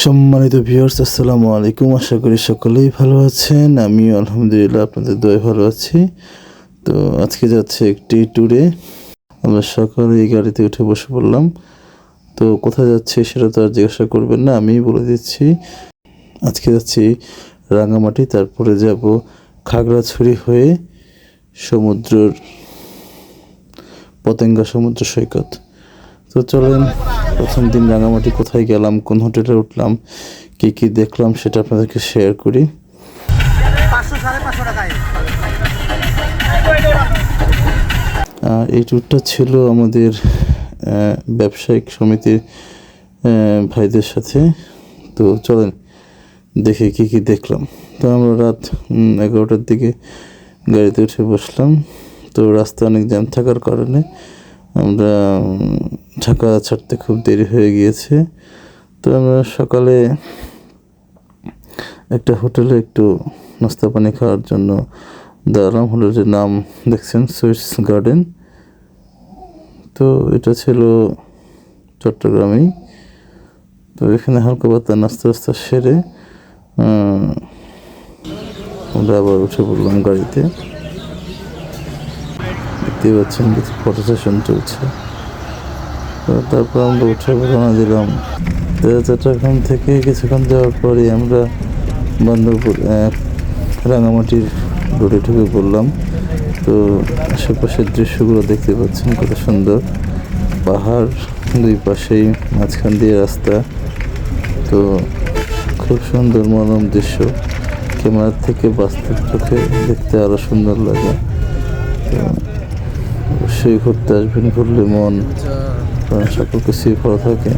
সম্মানিত ভিউয়ার্স আসসালামু আলাইকুম। আশা করি সকলেই ভালো আছেন। আমি আলহামদুলিল্লাহ আপনাদের দয়ে ভালো আছি। তো আজকে যাচ্ছে একটি ট্যুরে আমরা সকালে এই গাড়িতে উঠে বসে পড়লাম। তো কোথায় যাচ্ছে সেটা তো আর জিজ্ঞাসা করবেন না, আমিই বলে দিচ্ছি। আজকে যাচ্ছি রাঙামাটি তারপরে যাব খাগড়াছড়ি হয়ে সমুদ্রর, পতেঙ্গা সমুদ্র সৈকত। তো চলেন, প্রথম দিন রাঙামাটি কোথায় গেলাম, কোন হোটেলে উঠলাম, কি কি দেখলাম সেটা আপনাদেরকে শেয়ার করি। এই ট্যুরটা ছিল আমাদের ব্যবসায়িক সমিতির ভাইদের সাথে। তো চলেন, দেখে কি কি দেখলাম। তো আমরা রাত এগারোটার দিকে গাড়িতে উঠে বসলাম। তো রাস্তা অনেক জ্যাম থাকার কারণে আমরা ঢাকা ছাড়তে খুব দেরি হয়ে গিয়েছে। তো আমরা সকালে একটা হোটেলে একটু নাস্তা পানি খাওয়ার জন্য দাঁড়ালাম। হোটেলের নাম দেখছেন, সুইটস গার্ডেন। তো এটা ছিল চট্টগ্রামেই। তো এখানে হালকা পাতা নাস্তা টাস্তা সেরে আমরা আবার উঠে পড়লাম গাড়িতে। দেখতেই পাচ্ছেন কিছু ফটো সেশন চলছে। তারপর আমরা উঠে রওনা দিলাম। চট্টগ্রাম থেকে কিছুক্ষণ যাওয়ার পরে আমরা বান্দরপুর আহ, রাঙামাটির রোডে ঢুকে পড়লাম। তো আশেপাশের দৃশ্যগুলো দেখতে পাচ্ছেন কত সুন্দর। পাহাড় দুই পাশেই মাঝখান দিয়ে রাস্তা। তো খুব সুন্দর মনোরম দৃশ্য। ক্যামেরার থেকে বাস্তব চোখে দেখতে আরও সুন্দর লাগে। তো অবশ্যই ঘুরতে আসবেন ঘুরলে মন প্রাণ সকল কিছুই ভালো থাকে।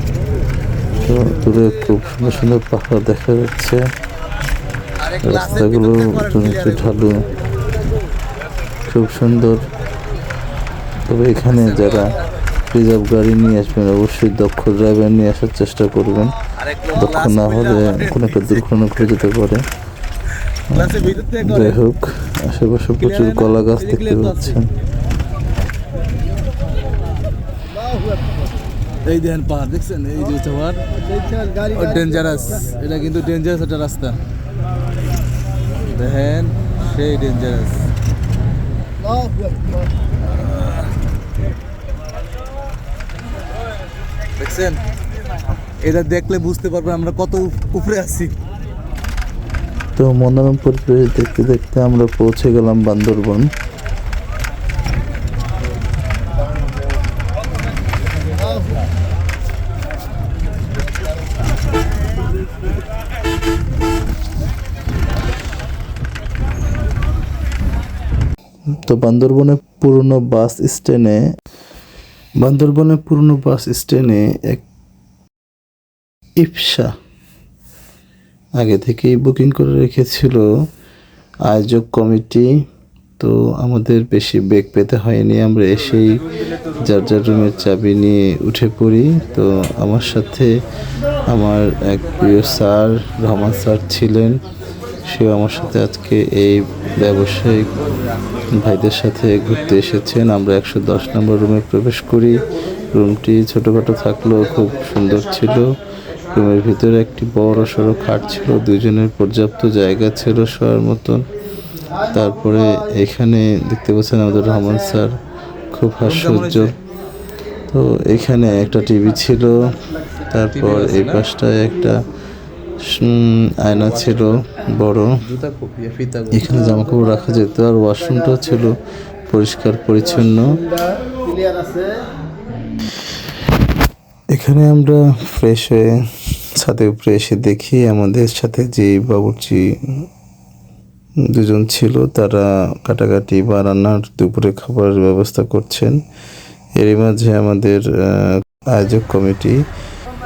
তো দূরে খুব সুন্দর সুন্দর পাহাড় দেখা যাচ্ছে। রাস্তাগুলো নিচু ঢালু। খুব সুন্দর। তবে এখানে যারা রিজার্ভ গাড়ি নিয়ে আসবেন অবশ্যই দক্ষ ড্রাইভার নিয়ে আসার চেষ্টা করবেন। দক্ষ না হলে কোনো একটা দুর্ঘটনা ঘটে যেতে পারে। যাই হোক আশেপাশে প্রচুর কলা গাছ দেখতে পাচ্ছেন। এই দেখেন পাহাড়, দেখছেন? এই যে পাহাড়। ডেঞ্জারাস এটা কিন্তু ডেঞ্জারাস একটা রাস্তা। দেখেন, সেই ডেঞ্জারাস দেখছেন? এটা দেখলে বুঝতে পারবে আমরা কত উপরে আছি। তো মনোরম পরিবেশ দেখতে দেখতে আমরা পৌঁছে গেলাম বান্দরবন তো বান্দরবনে পুরনো বাস স্ট্যান্ডে বান্দরবনে পুরনো বাস স্ট্যান্ডে এক ইপসা আগে থেকেই বুকিং করে রেখেছিল। আয়োজক কমিটি, তো আমাদের বেশি বেগ পেতে হয়নি। আমরা এসেই যার যার রুমের চাবি নিয়ে উঠে পড়ি। তো আমার সাথে আমার এক প্রিয় স্যার, রহমান স্যার ছিলেন। সেও আমার সাথে আজকে এই ব্যবসায়িক ভাইদের সাথে ঘুরতে এসেছেন। আমরা একশো দশ নম্বর রুমে প্রবেশ করি। রুমটি ছোটোখাটো থাকলেও খুব সুন্দর ছিল। রুমের ভিতরে একটি বড় সড়ো খাট ছিল দুজনের পর্যাপ্ত জায়গা ছিল শোয়ার মতন। তারপরে এখানে দেখতে পাচ্ছেন আমাদের রহমান স্যার, খুব হাস্যোজ্জ্বল। তো এখানে একটা টিভি ছিল, তারপর এই পাশটায় একটা আয়না ছিল বড়। এখানে জামা কাপড় রাখা যেত আর ওয়াশরুমটাও ছিল পরিষ্কার, পরিচ্ছন্ন। এখানে আমরা ফ্রেশ হয়ে ছাদে উপরে এসে দেখি আমাদের সাথে যে বাবুর্চি দুজন ছিল, তারা কাটাকাটি বা রান্নার দুপুরে খাবারের ব্যবস্থা করছেন। এরই মাঝে আমাদের আয়োজক কমিটি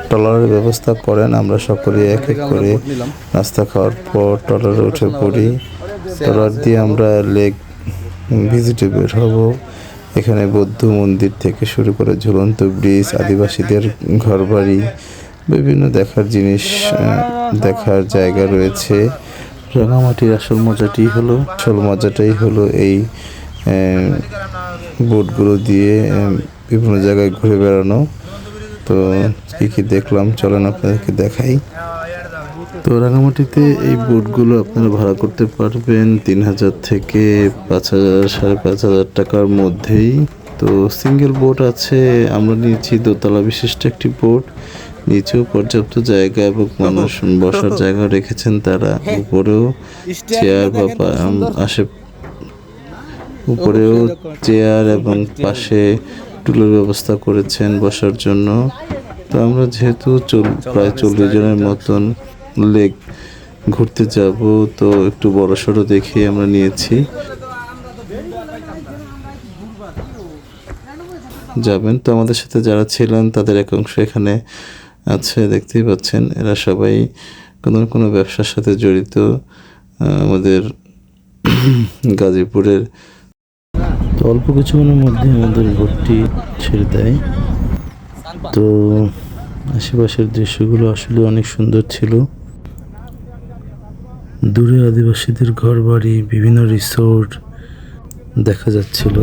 ট্রলারের ব্যবস্থা করেন আমরা সকলে এক এক করে নাস্তা খাওয়ার পর ট্রলারে উঠে পড়ি। ট্রলার দিয়ে আমরা লেক ভিজিটে বের হব। এখানে বৌদ্ধ মন্দির থেকে শুরু করে ঝুলন্ত ব্রিজ আদিবাসীদের ঘরবাড়ি বিভিন্ন দেখার জিনিস দেখার জায়গা রয়েছে। রাঙামাটির আসল মজাটি হলো? আসল মজাটাই হলো এই বোটগুলো দিয়ে বিভিন্ন জায়গায় ঘুরে বেড়ানো। তো কি কি দেখলাম? চলেন আপনাদেরকে দেখাই। তো রাঙামাটিতে এই বোটগুলো আপনারা ভাড়া করতে পারবেন তিন হাজার থেকে পাঁচ হাজার, সাড়ে পাঁচ হাজার টাকার মধ্যেই। তো সিঙ্গেল বোট আছে, আমরা নিয়েছি দোতলা বিশিষ্ট একটি বোট নিচেও পর্যাপ্ত জায়গা এবং মানুষ বসার জায়গা রেখেছেন তারা। উপরেও চেয়ার বা আশে উপরেও চেয়ার এবং পাশে টুলের ব্যবস্থা করেছেন বসার জন্য। তো আমরা যেহেতু প্রায় চল্লিশ জনের মতন লেক ঘুরতে যাব, তো একটু বড় সড়ো দেখে আমরা নিয়েছি। যাবেন। তো আমাদের সাথে যারা ছিলেন, তাদের এক অংশ এখানে আছে, দেখতেই পাচ্ছেন। এরা সবাই কোনো না কোনো ব্যবসার সাথে জড়িত। আমাদের গাজীপুরের তো অল্প কিছুক্ষণের মধ্যে আমাদের ভোটটি ছেড়ে দেয়। তো আশেপাশের দৃশ্যগুলো আসলে অনেক সুন্দর ছিল। দূরে আদিবাসীদের ঘর বাড়ি বিভিন্ন রিসোর্ট দেখা যাচ্ছিল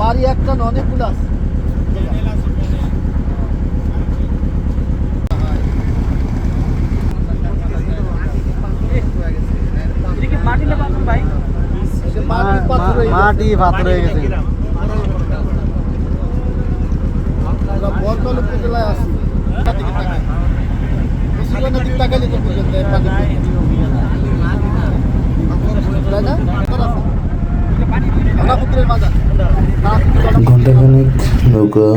বাড়ি একটা না অনেকগুলো আছে মাটি পাথর হয়ে গেছে বরতল উপজেলায় আছি দিকে তাকাই মুসিগঞ্জের দিকে তাকাইলে তো বুঝবেন যে পানি তাই আমরা পুকুরের বাজার ঘন্টাখানেক নৌকা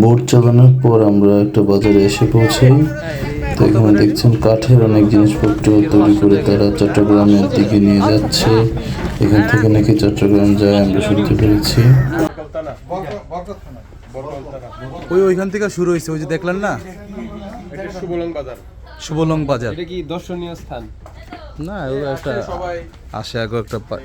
বোট চালানোর পর আমরা একটা বাজারে এসে পৌঁছাই। তো এখানে দেখছেন কাঠের অনেক জিনিসপত্র তৈরি করে তারা চট্টগ্রামের দিকে নিয়ে যাচ্ছে। এখান থেকে নাকি চট্টগ্রাম যায় আমরা শুনতে পেরেছি। ওই ওইখান থেকে শুরু হয়েছে ওই যে দেখলেন না? এটা সুবলং বাজার। সুবলং বাজার। এটা কি দর্শনীয় স্থান? না ও একটা আসে আগে একটা পা-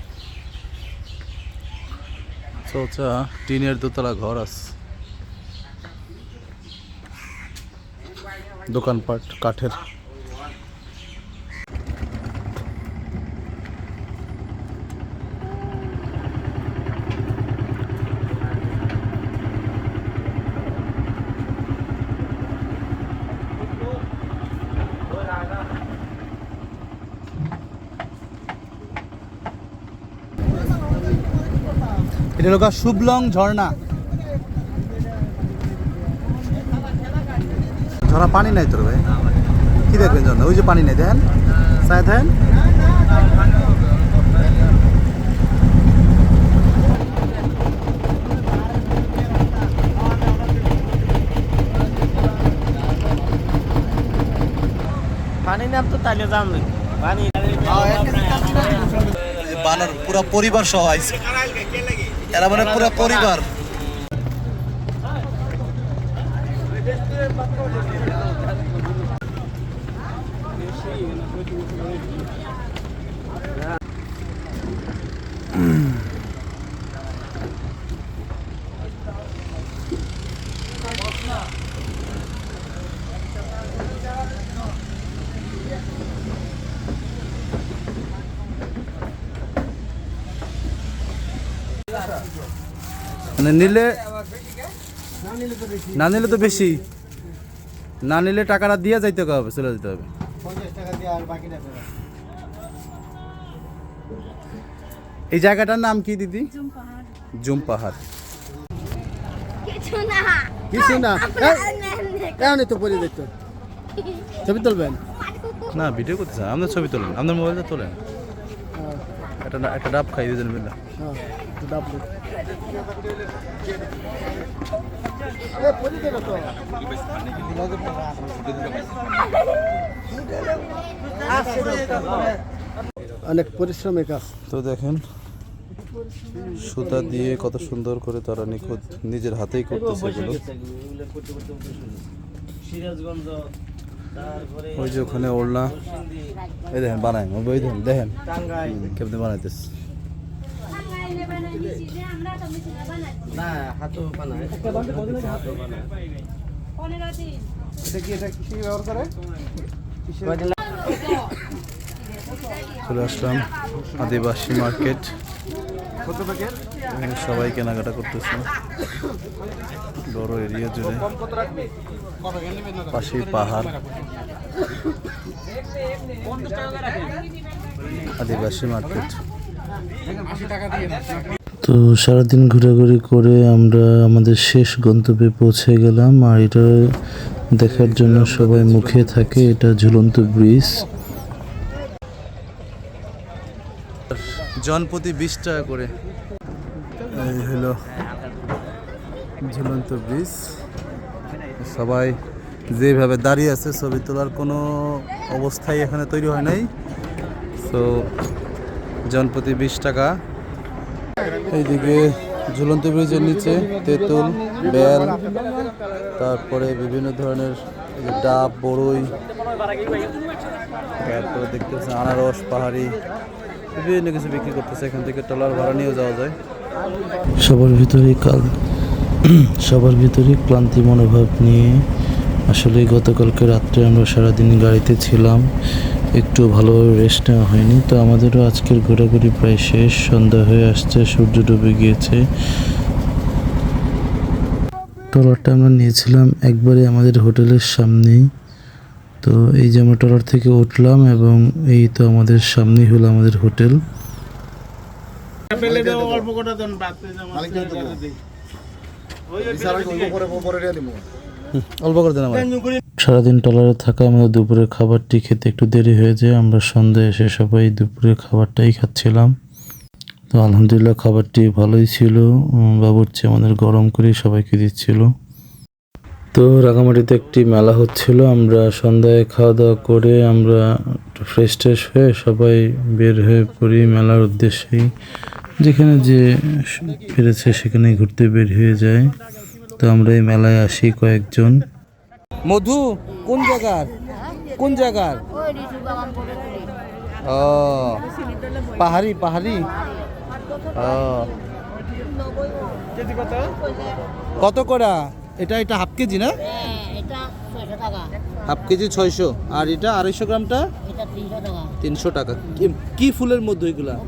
চৌচা টিনের দোতলা ঘর আছে। দোকানপাট কাঠের। এটা হলো শুভলং ঝর্ণা। ঝর্ণা পানি নাই তোর ভাই? কি দেখবেন ঝর্ণা? ওই যে পানি নাই দেখেন? সায় দেখেন? পানি নাম তো তাইলে যাম পানি বানর পুরা পরিবার সহ আইছে। এরা মানে পুরো পরিবার। মানে নিলে না নিলে তো বেশি। না নিলে টাকাটা দিয়ে যাইতে হবে চলে যেতে হবে। পঞ্চাশ টাকা দিয়ে আর বাকিটা ফেরত। এই জায়গাটার নাম কি দিদি? জুম পাহাড়। কিছু না। এই, এমনি তো ছবি তুলবেন? না ভিডিও করতে চান আপনার ছবি তোলেন। আপনার মোবাইলটা তোলেন। একটা একটা ডাব খাই মিলে। হ্যাঁ অনেক পরিশ্রমের কাজ। তো দেখেন সুতা দিয়ে কত সুন্দর করে তারা নিখুঁত নিজের হাতেই করতেছে এগুলো। ওই যে ওখানে ওড়না। এই দেখেন বানায়। ওই দেখেন দেখেন। কেমনি বানাইতেছে। চলে আসলাম আদিবাসী মার্কেট। সবাই কেনাকাটা করতেছে। বড় এরিয়া জুড়ে। পাশে পাহাড়। আদিবাসী মার্কেট। তো সারাদিন ঘোরাঘুরি করে আমরা আমাদের শেষ গন্তব্যে পৌঁছে গেলাম আর এটা দেখার জন্য সবাই মুখে থাকে এটা ঝুলন্ত ব্রিজ। জন প্রতি বিশ টাকা করে। এই হলো ঝুলন্ত ব্রিজ। সবাই যেভাবে দাঁড়িয়ে আছে ছবি তোলার কোনো অবস্থাই এখানে তৈরি হয় নাই। তো জন প্রতি বিশ টাকা। এইদিকে ঝুলন্ত ব্রিজের নিচে তেঁতুল, বেল, তারপরে বিভিন্ন ধরনের ডাব বড়ই তারপরে দেখতেছে আনারস, পাহাড়ি, বিভিন্ন কিছু বিক্রি করতেছে। এখান থেকে ট্রলার ভাড়া নিয়েও যাওয়া যায়। সবার ভিতরে কাল সবার ভিতরে ক্লান্তি মনোভাব নিয়ে আসলে গতকালকে রাত্রে আমরা সারাদিন গাড়িতে ছিলাম। একটু ভালোভাবে রেস্ট নেওয়া হয়নি। তো আমাদেরও আজকের ঘোরাঘুরি প্রায় শেষ। সন্ধ্যা হয়ে আসছে সূর্য ডুবে গিয়েছে। ট্রলারটা আমরা নিয়েছিলাম একবারে আমাদের হোটেলের সামনেই। তো এই যে আমরা ট্রলার থেকে উঠলাম এবং এই তো আমাদের সামনেই হলো আমাদের হোটেল। মালিককে অল্প করে দেন সারাদিন ট্রলারে থাকা আমাদের দুপুরের খাবারটি খেতে একটু দেরি হয়ে যায়। আমরা সন্ধ্যায় এসে সবাই দুপুরের খাবারটাই খাচ্ছিলাম। তো আলহামদুলিল্লাহ খাবারটি ভালোই ছিল। বাবুর্চি আমাদের গরম করে সবাইকে দিচ্ছিল। তো রাঙামাটিতে একটি মেলা হচ্ছিল। আমরা সন্ধ্যায় খাওয়া দাওয়া করে আমরা ফ্রেশ ট্রেশ হয়ে সবাই বের হয়ে পড়ি মেলার উদ্দেশ্যেই। যেখানে যে পেরেছে সেখানে ঘুরতে বের হয়ে যায়। তো আমরা এই মেলায় আসি কয়েকজন। মধু কোন জায়গার? কোন জায়গার? ও পাহাড়ি পাহাড়ি। ও। কত করা? এটা এটা হাফ কেজি না? এটা হাফ কেজি ছয়শো। আর এটা আড়াইশো গ্রামটা? তিনশো টাকা। কি- কি ফুলের মধ্যে এগুলা?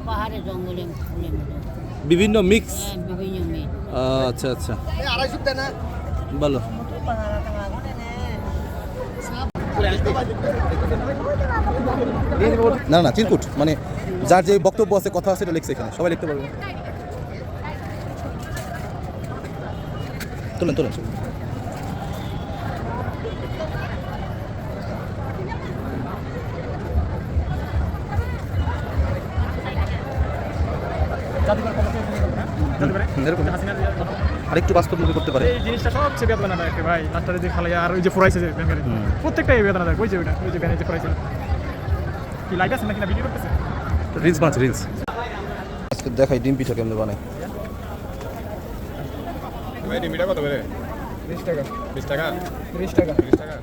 বিভিন্ন মিক্স হ্যাঁ আচ্ছা আচ্ছা। না বলো। না না চিরকুট মানে যার যে বক্তব্য আছে কথা আছে সেটা লিখছে এখানে। সবাই লিখতে পারবে। তোলেন তোলেন। এরকম। আরেকটু বাস্তবমুখী করতে পারে। এই জিনিসটা সবচেয়ে বেদনা দেয় ভাই। লাস্টারে যে খালাই আর ওই যে ফোরাইছে যে ব্যাংকের প্রত্যেকটাই বেদনা ওই যে ওইটা ওই যে ব্যাংকে যে ফোরাইছে। কি লাইট আছে নাকি না ভিডিও করতেছে? রিলস বানাচ্ছে রিলস আজকে দেখাই ডিম পিঠা কেমনে বানাই ভাই রিমিটা কত করে? বিশ টাকা। বিশ টাকা? তিরিশ টাকা। তিরিশ টাকা?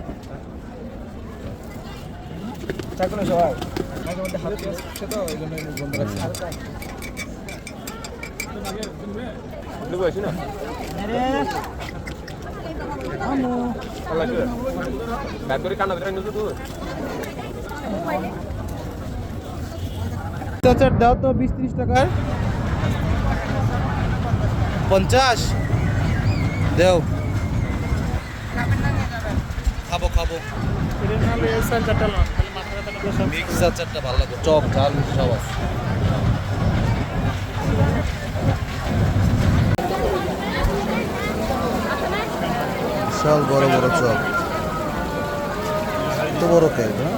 চাকুন সবাই। মাঝে মধ্যে হাত তো ওই জন্য বন্ধ রাখছি। নেব আসি না আল্লাহ কি ব্যাগ করে কান্না ভিতরে নিতে তুই চাচার দাও তো বিশ ত্রিশ টাকার পঞ্চাশ দেও খাব খাব মিক্স আচারটা ভালো লাগবে চপ ঝাল সব আছে। বিশাল বড় বড় চপ। এত বড় কেক না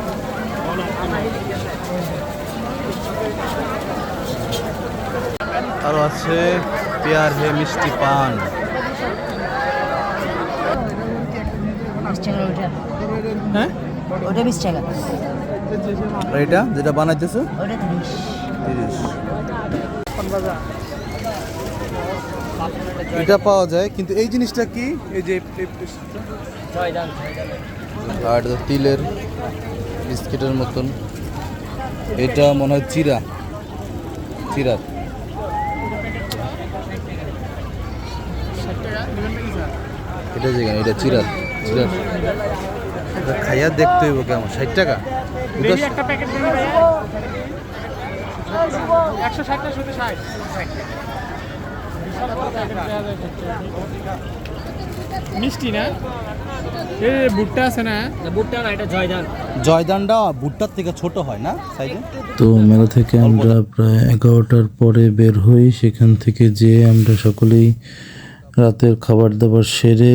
আরও আছে পেয়ার হে মিষ্টি পান। হ্যাঁ? ওটা বিশ টাকা এটা যেটা বানাইতেছো? ওটা তিরিশ তিরিশ। এটা পাওয়া যায় কিন্তু এই জিনিসটা কি? এই যে আর তিলের বিস্কিটের মতন এটা মনে হয় চিরা। চিরার। এটা যেখানে এটা চিরার। এটা খাইয়া দেখতে হইব কেমন? ষাট টাকা? একটা প্যাকেট দেখি ভাইয়া। একশো ষাট না শুধু ষাট। মিষ্টি না? এই ভুট্টা আছে না? বুটটা না এটা জয়দান। জয়দানটা ভুট্টার থেকে ছোট হয় না সাইজে তো মেলা থেকে আমরা প্রায় এগারোটার পরে বের হই। সেখান থেকে যেয়ে আমরা সকলেই রাতের খাবার দাবার সেরে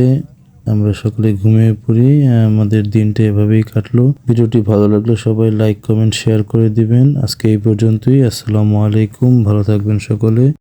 আমরা সকলে ঘুমিয়ে পড়ি। আমাদের দিনটা এভাবেই কাটলো। ভিডিওটি ভালো লাগলে সবাই লাইক কমেন্ট শেয়ার করে দিবেন। আজকে এই পর্যন্তই। আসসালামু আলাইকুম। ভালো থাকবেন সকলে।